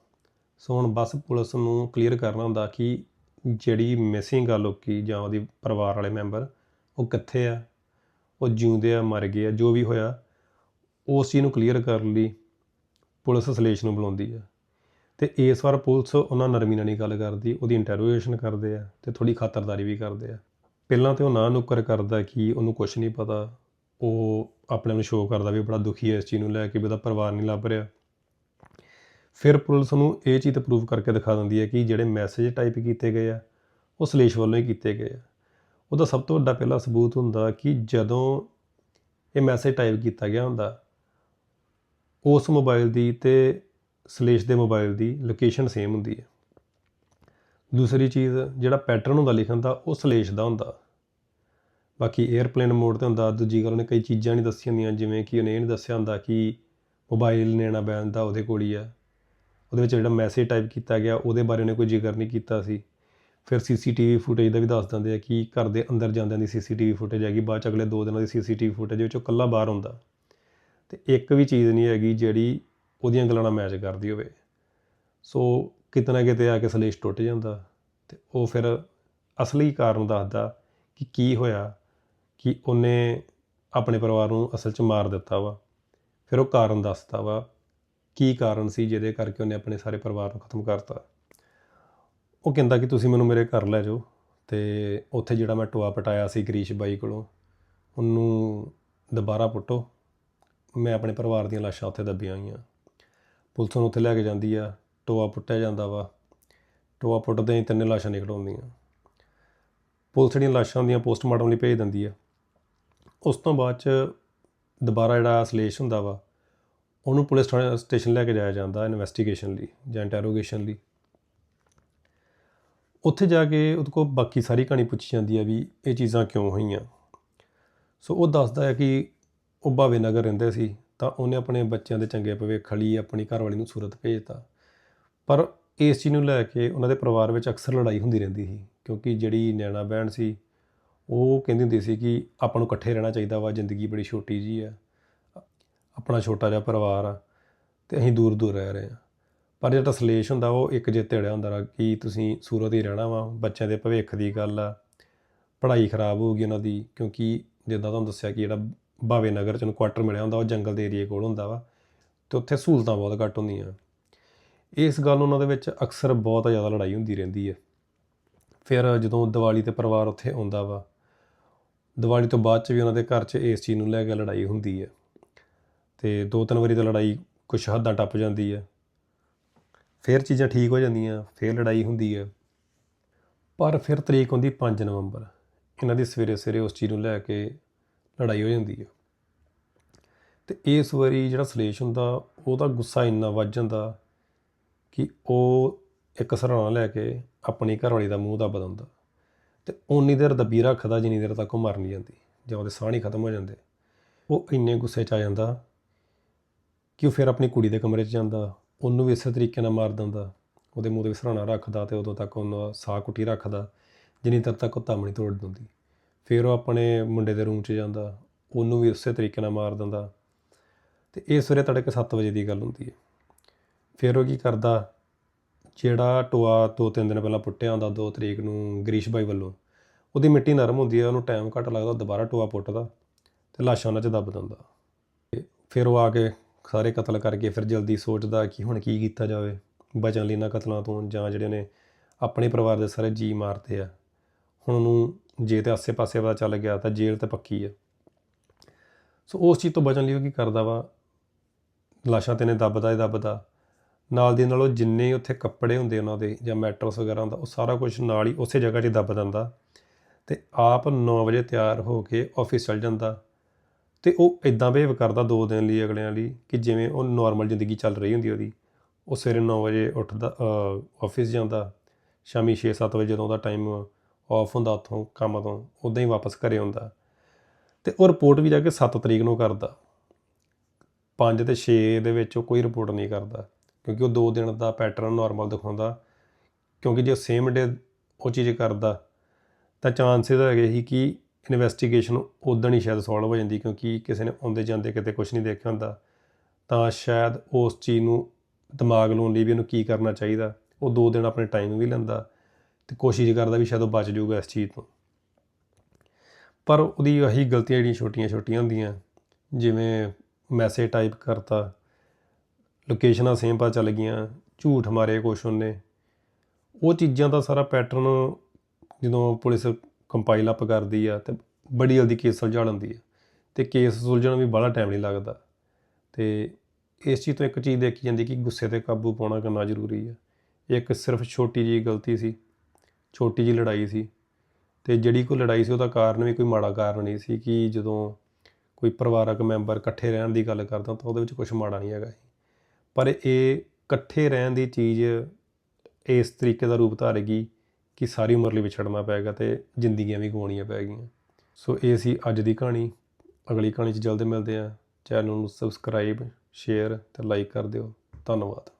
ਸੋ ਹੁਣ ਬਸ ਪੁਲਿਸ ਨੂੰ ਕਲੀਅਰ ਕਰਨਾ ਹੁੰਦਾ ਕਿ ਜਿਹੜੀ ਮਿਸਿੰਗ ਆ ਲੋਕੀ ਜਾਂ ਉਹਦੀ ਪਰਿਵਾਰ ਵਾਲੇ ਮੈਂਬਰ ਉਹ ਕਿੱਥੇ ਆ? ਉਹ ਜਿਉਂਦੇ ਆ, ਮਰ ਗਏ ਆ, ਜੋ ਵੀ ਹੋਇਆ, ਉਸ ਚੀਜ਼ ਨੂੰ ਕਲੀਅਰ ਕਰਨ ਲਈ ਪੁਲਿਸ ਸਲੇਸ਼ ਨੂੰ ਬੁਲਾਉਂਦੀ ਆ। ਤੇ ਇਸ ਵਾਰ ਪੁਲਿਸ ਉਹਨਾਂ ਨਰਮੀ ਨਾਲ ਨਹੀਂ ਗੱਲ ਕਰਦੀ, ਉਹਦੀ ਇੰਟਰੋਗੇਸ਼ਨ ਕਰਦੇ ਆ ਤੇ ਥੋੜੀ ਖਾਤਰਦਾਰੀ ਵੀ ਕਰਦੇ ਆ। ਪਹਿਲਾਂ ਤੇ ਉਹ ਨਾ ਨੁੱਕਰ ਕਰਦਾ ਕਿ ਉਹਨੂੰ ਕੁਝ ਨਹੀਂ ਪਤਾ, ਉਹ ਆਪਣੇ ਨੂੰ ਸ਼ੋਅ ਕਰਦਾ ਵੀ ਬੜਾ ਦੁਖੀ ਹੈ ਇਸ ਚੀਜ਼ ਨੂੰ ਲੈ ਕੇ, ਵੀ ਉਹਦਾ ਪਰਿਵਾਰ ਨਹੀਂ ਲੱਭ ਰਿਹਾ। ਫਿਰ ਪੁਲਿਸ ਨੂੰ ਇਹ ਚੀਜ਼ ਤੇ ਕਰਕੇ ਦਿਖਾ ਦਿੰਦੀ ਹੈ ਕਿ ਜਿਹੜੇ ਮੈਸੇਜ ਟਾਈਪ ਕੀਤੇ ਗਏ ਆ, ਉਹ ਸਲੇਸ਼ ਵੱਲੋਂ ਹੀ ਕੀਤੇ ਗਏ ਆ। ਉਹਦਾ ਸਭ ਤੋਂ ਵੱਡਾ ਪਹਿਲਾ ਸਬੂਤ ਹੁੰਦਾ ਕਿ ਜਦੋਂ ਇਹ ਮੈਸੇਜ ਟਾਈਪ ਕੀਤਾ ਗਿਆ ਹੁੰਦਾ, ਉਸ ਮੋਬਾਈਲ ਦੀ ਤੇ ਸਲੇਸ਼ ਦੇ ਮੋਬਾਈਲ ਦੀ ਲੋਕੇਸ਼ਨ ਸੇਮ ਹੁੰਦੀ ਹੈ। ਦੂਸਰੀ ਚੀਜ਼, ਜਿਹੜਾ ਪੈਟਰਨ ਹੁੰਦਾ ਲਿਖਣ ਦਾ, ਉਹ ਸਲੇਸ਼ ਦਾ ਹੁੰਦਾ। ਬਾਕੀ 에ਅਰਪਲੇਨ ਮੋਡ ਤੇ ਹੁੰਦਾ, ਦੂਜੀ ਗੱਲ ਉਹਨੇ ਕਈ ਚੀਜ਼ਾਂ ਨਹੀਂ ਦੱਸੀਆਂ ਹੁੰਦੀਆਂ, ਜਿਵੇਂ ਕਿ ਉਹਨੇ ਇਹ ਨਹੀਂ ਦੱਸਿਆ ਹੁੰਦਾ ਕਿ ਮੋਬਾਈਲ ਨੈਣਾ ਬੈਨ ਦਾ ਉਹਦੇ ਕੋਲ ਹੀ ਆ। ਉਹਦੇ ਵਿੱਚ ਜਿਹੜਾ ਮੈਸੇਜ ਟਾਈਪ ਕੀਤਾ ਗਿਆ, ਉਹਦੇ ਬਾਰੇ ਉਹਨੇ ਕੋਈ ਜ਼ਿਕਰ ਨਹੀਂ ਕੀਤਾ ਸੀ। ਫਿਰ ਸੀਸੀਟੀਵੀ ਫੁਟੇਜ ਦਾ ਵੀ ਦੱਸ ਦਿੰਦੇ ਆ ਕਿ ਘਰ ਦੇ ਅੰਦਰ ਜਾਂਦਿਆਂ ਦੀ ਸੀਸੀਟੀਵੀ ਫੁਟੇਜ ਹੈਗੀ, ਬਾਅਦ ਚ ਅਗਲੇ 2 ਦਿਨਾਂ ਦੀ ਸੀਸੀਟੀਵੀ ਫੁਟੇਜ ਵਿੱਚੋਂ ਕੱਲਾ ਬਾਹਰ ਹੁੰਦਾ। ਤੇ ਇੱਕ ਵੀ ਚੀਜ਼ ਨਹੀਂ ਹੈਗੀ ਜਿਹੜੀ ਉਹਦੀਆਂ ਗੱਲਾਂ ਨਾਲ ਮੈਚ ਕਰਦੀ ਹੋਵੇ। ਸੋ ਕਿਤੇ ਨਾ ਕਿਤੇ ਆ ਕੇ ਸਲੇਸ਼ ਟੁੱਟ ਜਾਂਦਾ। ਤੇ ਉਹ ਫਿਰ ਅਸਲੀ ਕਾਰਨ ਦੱਸਦਾ ਕਿ ਕੀ ਹੋਇਆ, ਕਿ ਉਹਨੇ ਆਪਣੇ ਪਰਿਵਾਰ ਨੂੰ ਅਸਲ 'ਚ ਮਾਰ ਦਿੱਤਾ ਵਾ। ਫਿਰ ਉਹ ਕਾਰਨ ਦੱਸਦਾ ਵਾ ਕੀ ਕਾਰਨ ਸੀ ਜਿਹਦੇ ਕਰਕੇ ਉਹਨੇ ਆਪਣੇ ਸਾਰੇ ਪਰਿਵਾਰ ਨੂੰ ਖਤਮ ਕਰਤਾ? ਉਹ ਕਹਿੰਦਾ ਕਿ ਤੁਸੀਂ ਮੈਨੂੰ ਮੇਰੇ ਘਰ ਲੈ ਜਾਓ ਤੇ ਉੱਥੇ ਜਿਹੜਾ ਮੈਂ ਟੋਆ ਪਟਾਇਆ ਸੀ ਗਰੀਸ਼ ਬਾਈ ਕੋਲੋਂ, ਉਹਨੂੰ ਦੁਬਾਰਾ ਪੁੱਟੋ। ਮੈਂ ਆਪਣੇ ਪਰਿਵਾਰ ਦੀਆਂ ਲਾਸ਼ਾਂ ਉੱਥੇ ਦੱਬੀਆਂ ਹੋਈਆਂ। ਪੁਲਿਸ ਨੂੰ ਉੱਥੇ ਲੈ ਕੇ ਜਾਂਦੀ ਆ, ਟੋਆ ਪੁੱਟਿਆ ਜਾਂਦਾ ਵਾ। ਟੋਆ ਪੁੱਟਦੇ ਹੀ ਤਿੰਨ ਲਾਸ਼ਾਂ ਨਿਕਲ ਆਉਂਦੀਆਂ। ਪੁਲਿਸ ਜਿਹੜੀਆਂ ਲਾਸ਼ਾਂ ਹੁੰਦੀਆਂ ਪੋਸਟਮਾਰਟਮ ਲਈ ਭੇਜ ਦਿੰਦੀ ਆ, ਉਸ ਤੋਂ ਬਾਅਦ ਚ ਦੁਬਾਰਾ ਜਿਹੜਾ ਸਲੇਸ਼ ਹੁੰਦਾ ਵਾ ਉਹਨੂੰ ਪੁਲਿਸ ਥਾਣੇ ਸਟੇਸ਼ਨ ਲੈ ਕੇ ਜਾਇਆ ਜਾਂਦਾ ਇਨਵੈਸਟੀਗੇਸ਼ਨ ਲਈ ਜਾਂ ਇੰਟਰੋਗੇਸ਼ਨ ਲਈ। ਉੱਥੇ ਜਾ ਕੇ ਉਹਦੇ ਕੋਲ ਬਾਕੀ ਸਾਰੀ ਕਹਾਣੀ ਪੁੱਛੀ ਜਾਂਦੀ ਹੈ ਵੀ ਇਹ ਚੀਜ਼ਾਂ ਕਿਉਂ ਹੋਈਆਂ। ਸੋ ਉਹ ਦੱਸਦਾ ਹੈ ਕਿ ਉਹ ਭਾਵੇ ਨਗਰ ਰਹਿੰਦੇ ਸੀ ਤਾਂ ਉਹਨੇ ਆਪਣੇ ਬੱਚਿਆਂ ਦੇ ਚੰਗੇ ਭਵਿੱਖ ਲਈ ਆਪਣੀ ਘਰਵਾਲੀ ਨੂੰ ਸੂਰਤ ਭੇਜਤਾ ਪਰ ਇਸ ਚੀਜ਼ ਨੂੰ ਲੈ ਕੇ ਉਹਨਾਂ ਦੇ ਪਰਿਵਾਰ ਵਿੱਚ ਅਕਸਰ ਲੜਾਈ ਹੁੰਦੀ ਰਹਿੰਦੀ ਸੀ ਕਿਉਂਕਿ ਜਿਹੜੀ ਨੈਣਾ ਬਹਿਣ ਸੀ ਉਹ ਕਹਿੰਦੀ ਹੁੰਦੀ ਸੀ ਕਿ ਆਪਾਂ ਨੂੰ ਇਕੱਠੇ ਰਹਿਣਾ ਚਾਹੀਦਾ ਵਾ, ਜ਼ਿੰਦਗੀ ਬੜੀ ਛੋਟੀ ਜੀ ਆ ਆਪਣਾ ਛੋਟਾ ਜਿਹਾ ਪਰਿਵਾਰ ਆ ਤੇ ਅਸੀਂ ਦੂਰ ਦੂਰ ਰਹਿ ਰਹੇ ਆ ਪਰ ਜਿਹੜਾ ਸਲੇਸ਼ ਹੁੰਦਾ ਉਹ ਇੱਕ ਜੇ ਧੜਿਆ ਹੁੰਦਾ ਵਾ ਕਿ ਤੁਸੀਂ ਸੂਰਤ ਹੀ ਰਹਿਣਾ ਵਾ, ਬੱਚਿਆਂ ਦੇ ਭਵਿੱਖ ਦੀ ਗੱਲ ਆ, ਪੜ੍ਹਾਈ ਖਰਾਬ ਹੋਊਗੀ ਉਹਨਾਂ ਦੀ, ਕਿਉਂਕਿ ਜਿੱਦਾਂ ਤੁਹਾਨੂੰ ਦੱਸਿਆ ਕਿ ਜਿਹੜਾ ਭਾਵੇ ਨਗਰ ਚ ਨੂੰ ਕੁਆਟਰ ਮਿਲਿਆ ਹੁੰਦਾ, ਉਹ ਜੰਗਲ ਦੇ ਏਰੀਏ ਕੋਲ ਹੁੰਦਾ ਵਾ ਤੇ ਉੱਥੇ ਸਹੂਲਤਾਂ ਬਹੁਤ ਘੱਟ ਹੁੰਦੀਆਂ। ਇਸ ਗੱਲ ਉਹਨਾਂ ਦੇ ਵਿੱਚ ਅਕਸਰ ਬਹੁਤ ਜ਼ਿਆਦਾ ਲੜਾਈ ਹੁੰਦੀ ਰਹਿੰਦੀ ਹੈ ਫਿਰ ਜਦੋਂ ਦੀਵਾਲੀ ਤੇ ਪਰਿਵਾਰ ਉੱਥੇ ਆਉਂਦਾ ਵਾ, ਦੀਵਾਲੀ ਤੋਂ ਬਾਅਦ ਚ ਵੀ ਉਹਨਾਂ ਦੇ ਘਰ 'ਚ ਇਸ ਚੀਜ਼ ਨੂੰ ਲੈ ਕੇ ਲੜਾਈ ਹੁੰਦੀ ਹੈ ਅਤੇ ਦੋ ਤਿੰਨ ਵਾਰੀ ਤਾਂ ਲੜਾਈ ਕੁਛ ਹੱਦਾਂ ਟੱਪ ਜਾਂਦੀ ਹੈ ਫਿਰ ਚੀਜ਼ਾਂ ਠੀਕ ਹੋ ਜਾਂਦੀਆਂ, ਫਿਰ ਲੜਾਈ ਹੁੰਦੀ ਹੈ ਪਰ ਫਿਰ ਤਰੀਕ ਹੁੰਦੀ 5 ਨਵੰਬਰ। ਇਹਨਾਂ ਦੀ ਸਵੇਰੇ ਸਵੇਰੇ ਉਸ ਚੀਜ਼ ਨੂੰ ਲੈ ਕੇ ਲੜਾਈ ਹੋ ਜਾਂਦੀ ਹੈ ਤੇ ਇਸ ਵਾਰੀ ਜਿਹੜਾ ਸਲੇਸ਼ ਹੁੰਦਾ ਉਹਦਾ ਗੁੱਸਾ ਇੰਨਾ ਵੱਜ ਜਾਂਦਾ ਕਿ ਉਹ ਇੱਕ ਸਰਾਣਾ ਲੈ ਕੇ ਆਪਣੀ ਘਰਵਾਲੀ ਦਾ ਮੂੰਹ ਦੱਬ ਦਿੰਦਾ। ਤੇ ਉਨੀ ਦੇਰ ਦੱਬੀ ਰੱਖਦਾ, ਜਿੰਨੀ ਦੇਰ ਤੱਕ ਉਹ ਮਰ ਨਹੀਂ ਜਾਂਦੀ। ਜਾਂ ਉਹਦੇ ਸਾਹ ਨਹੀਂ ਖਤਮ ਹੋ ਜਾਂਦੇ। ਉਹ ਇੰਨੇ ਗੁੱਸੇ 'ਚ ਆ ਜਾਂਦਾ ਕਿ ਉਹ ਫਿਰ ਆਪਣੀ ਕੁੜੀ ਦੇ ਕਮਰੇ 'ਚ ਜਾਂਦਾ, ਉਹਨੂੰ ਵੀ ਇਸੇ ਤਰੀਕੇ ਨਾਲ ਮਾਰ ਦਿੰਦਾ, ਉਹਦੇ ਮੂੰਹ ਦੇ ਵਿੱਚ ਸਰਾਣਾ ਰੱਖਦਾ ਤੇ ਉਦੋਂ ਤੱਕ ਉਹਨੂੰ ਸਾਹ ਕੁੱਟੀ ਰੱਖਦਾ, ਜਿੰਨੀ ਦੇਰ ਤੱਕ ਉਹ ਧਮ ਨਹੀਂ ਤੋੜ ਦਿੰਦੀ। ਫਿਰ ਉਹ ਆਪਣੇ ਮੁੰਡੇ ਦੇ ਰੂਮ 'ਚ ਜਾਂਦਾ, ਉਹਨੂੰ ਵੀ ਉਸੇ ਤਰੀਕੇ ਨਾਲ ਮਾਰ ਦਿੰਦਾ। ਤੇ ਇਹ ਸਵੇਰੇ ਤੜਕੇ 7 ਵਜੇ ਦੀ ਗੱਲ ਹੁੰਦੀ ਹੈ। ਫਿਰ ਉਹ ਕੀ ਕਰਦਾ, ਜਿਹੜਾ ਟੋਆ ਦੋ ਤਿੰਨ ਦਿਨ ਪਹਿਲਾਂ ਪੁੱਟਿਆ ਹੁੰਦਾ 2 ਤਰੀਕ ਨੂੰ ਗਰੀਸ਼ ਬਾਈ ਵੱਲੋਂ, ਉਹਦੀ ਮਿੱਟੀ ਨਰਮ ਹੁੰਦੀ ਹੈ, ਉਹਨੂੰ ਟਾਈਮ ਘੱਟ ਲੱਗਦਾ, ਉਹ ਦੁਬਾਰਾ ਟੋਆ ਪੁੱਟਦਾ ਤੇ ਲਾਸ਼ਾਂ ਉਹਨਾਂ 'ਚ ਦੱਬ ਦਿੰਦਾ। ਤੇ ਫਿਰ ਉਹ ਆ ਕੇ ਸਾਰੇ ਕਤਲ ਕਰਕੇ ਫਿਰ ਜਲਦੀ ਸੋਚਦਾ ਕਿ ਹੁਣ ਕੀ ਕੀਤਾ ਜਾਵੇ। ਬਚਣ ਲਈ ਇਹਨਾਂ ਕਤਲਾਂ ਤੋਂ ਜਾਂ ਜਿਹੜੇ ਨੇ ਆਪਣੇ ਪਰਿਵਾਰ ਦੇ ਸਾਰੇ ਜੀ ਮਾਰਦੇ ਆ। ਹੁਣ ਉਹਨੂੰ ਜੇ ਤੇ ਆਸੇ-ਪਾਸੇ ਪਤਾ ਚੱਲ ਗਿਆ ਤਾਂ ਜੇਲ੍ਹ ਤੇ ਪੱਕੀ ਆ। ਸੋ ਉਸ ਚੀਜ਼ ਤੋਂ ਬਚਣ ਲਈ ਉਹ ਕੀ ਕਰਦਾ ਵਾ? ਲਾਸ਼ਾਂ ਤੇ ਨੇ ਦੱਬਦਾ ਹੀ ਦੱਬਦਾ। ਨਾਲ ਦੀ ਨਾਲ ਉਹ ਜਿੰਨੇ ਉੱਥੇ ਕੱਪੜੇ ਹੁੰਦੇ ਉਹਨਾਂ ਦੇ ਜਾਂ ਮੈਟਰਸ ਵਗੈਰਾ ਹੁੰਦਾ, ਉਹ ਸਾਰਾ ਕੁਝ ਨਾਲ ਹੀ ਉਸੇ ਜਗ੍ਹਾ 'ਤੇ ਦੱਬ ਦਿੰਦਾ ਤੇ ਆਪ 9 ਵਜੇ ਤਿਆਰ ਹੋ ਕੇ ਆਫਿਸ ਚਲ ਜਾਂਦਾ। ਤੇ ਉਹ ਇਦਾਂ ਬਿਹੇਵ ਕਰਦਾ ਦੋ ਦਿਨ ਲਈ, ਅਗਲਿਆਂ ਲਈ, ਕਿ ਜਿਵੇਂ ਉਹ ਨਾਰਮਲ ਜ਼ਿੰਦਗੀ ਚੱਲ ਰਹੀ ਹੁੰਦੀ ਉਹਦੀ। ਉਹ ਸਵੇਰੇ 9 ਵਜੇ ਉੱਠਦਾ ਆਫਿਸ ਜਾਂਦਾ, ਸ਼ਾਮੀ 6-7 ਵਜੇ ਜਦੋਂ ਉਹਦਾ ਟਾਈਮ ਆਫ ਹੁੰਦਾ ਉੱਥੋਂ ਕੰਮ ਤੋਂ ਉਦਾਂ ਹੀ ਵਾਪਸ ਘਰੇ ਆਉਂਦਾ ਤੇ ਉਹ ਰਿਪੋਰਟ ਵੀ ਜਾ ਕੇ 7 ਤਰੀਕ ਨੂੰ ਕਰਦਾ। 5 ਤੇ 6 ਦੇ ਵਿੱਚ ਉਹ ਕੋਈ ਰਿਪੋਰਟ ਨਹੀਂ ਕਰਦਾ, ਕਿਉਂਕਿ ਉਹ 2 ਦਿਨ ਦਾ ਪੈਟਰਨ ਨਾਰਮਲ ਦਿਖਾਉਂਦਾ, ਕਿਉਂਕਿ ਜੇ ਸੇਮ ਡੇ ਉਹ ਚੀਜ਼ ਕਰਦਾ, ਤਾਂ ਚਾਂਸਸ ਹੈਗੇ ਸੀ ਕਿ ਇਨਵੈਸਟੀਗੇਸ਼ਨ ਉਦੋਂ ਹੀ ਸ਼ਾਇਦ ਸੋਲਵ ਹੋ ਜਾਂਦੀ ਕਿਉਂਕਿ ਕਿਸੇ ਨੇ ਆਉਂਦੇ ਜਾਂਦੇ ਕਿਤੇ ਕੁਝ ਨਹੀਂ ਦੇਖਿਆ ਹੁੰਦਾ, ਤਾਂ ਸ਼ਾਇਦ ਉਸ ਚੀਜ਼ ਨੂੰ ਦਿਮਾਗ ਲਾਉਣ ਲਈ ਵੀ ਉਹਨੂੰ ਕੀ ਕਰਨਾ ਚਾਹੀਦਾ, ਉਹ ਦੋ ਦਿਨ ਆਪਣੇ ਟਾਈਮ ਵੀ ਲੈਂਦਾ ਤੇ ਕੋਸ਼ਿਸ਼ ਕਰਦਾ ਵੀ ਸ਼ਾਇਦ ਉਹ ਬਚ ਜਾਊਗਾ ਇਸ ਚੀਜ਼ ਤੋਂ। ਪਰ ਉਹਦੀ ਆਹੀ ਗਲਤੀਆਂ ਜਿਹੜੀਆਂ ਛੋਟੀਆਂ ਛੋਟੀਆਂ ਹੁੰਦੀਆਂ, ਜਿਵੇਂ ਮੈਸੇਜ ਟਾਈਪ ਕਰਤਾ ਲੋਕੇਸ਼ਨਾਂ ਸੇਮ ਪਤਾ ਚੱਲ ਗਈਆਂ, ਝੂਠ ਮਾਰੇ ਕੁਛ ਉਹਨੇ, ਉਹ ਚੀਜ਼ਾਂ ਦਾ ਸਾਰਾ ਪੈਟਰਨ ਜਦੋਂ ਪੁਲਿਸ ਕੰਪਾਈਲ ਅਪ ਕਰਦੀ ਆ ਤੇ ਬੜੀ ਜਲਦੀ ਕੇਸ ਸੁਲਝਾ ਲੈਂਦੀ ਆ। ਤੇ ਕੇਸ ਸੁਲਝਣ ਵੀ ਬੜਾ ਟਾਈਮ ਨਹੀਂ ਲੱਗਦਾ। ਤੇ ਇਸ ਚੀਜ਼ ਤੋਂ ਇੱਕ ਚੀਜ਼ ਦੇਖੀ ਜਾਂਦੀ ਕਿ ਗੁੱਸੇ ਤੇ ਕਾਬੂ ਪਾਉਣਾ ਕਿੰਨਾ ਜ਼ਰੂਰੀ ਆ। ਇੱਕ ਸਿਰਫ ਛੋਟੀ ਜਿਹੀ ਗਲਤੀ ਸੀ, ਛੋਟੀ ਜਿਹੀ ਲੜਾਈ ਸੀ ਤੇ ਜਿਹੜੀ ਕੋਈ ਲੜਾਈ ਸੀ ਉਹਦਾ ਕਾਰਨ ਵੀ ਕੋਈ ਮਾੜਾ ਕਾਰਨ ਨਹੀਂ ਸੀ ਕਿ ਜਦੋਂ ਕੋਈ ਪਰਿਵਾਰਕ ਮੈਂਬਰ ਇਕੱਠੇ ਰਹਿਣ ਦੀ ਗੱਲ ਕਰਦਾ ਤਾਂ ਉਹਦੇ ਵਿੱਚ ਕੁਝ ਮਾੜਾ ਨਹੀਂ ਹੈਗਾ ਪਰ ਇਹ ਇਕੱਠੇ ਰਹਿਣ ਦੀ ਚੀਜ਼ ਇਸ ਤਰੀਕੇ ਦਾ ਰੂਪ ਧਾਰੇਗੀ ਕਿ ਸਾਰੀ ਉਮਰ ਲਈ ਵਿਛੜਨਾ ਪਏਗਾ ਤੇ ਜ਼ਿੰਦਗੀਆਂ ਵੀ ਗਵਾਉਣੀਆਂ ਪੈ ਗਈਆਂ। ਸੋ ਇਹ ਸੀ ਅੱਜ ਦੀ ਕਹਾਣੀ। ਅਗਲੀ ਕਹਾਣੀ 'ਚ ਜਲਦ ਮਿਲਦੇ ਹਾਂ। ਚੈਨਲ ਨੂੰ ਸਬਸਕ੍ਰਾਈਬ ਸ਼ੇਅਰ ਤੇ ਲਾਈਕ ਕਰ ਦਿਓ। ਧੰਨਵਾਦ।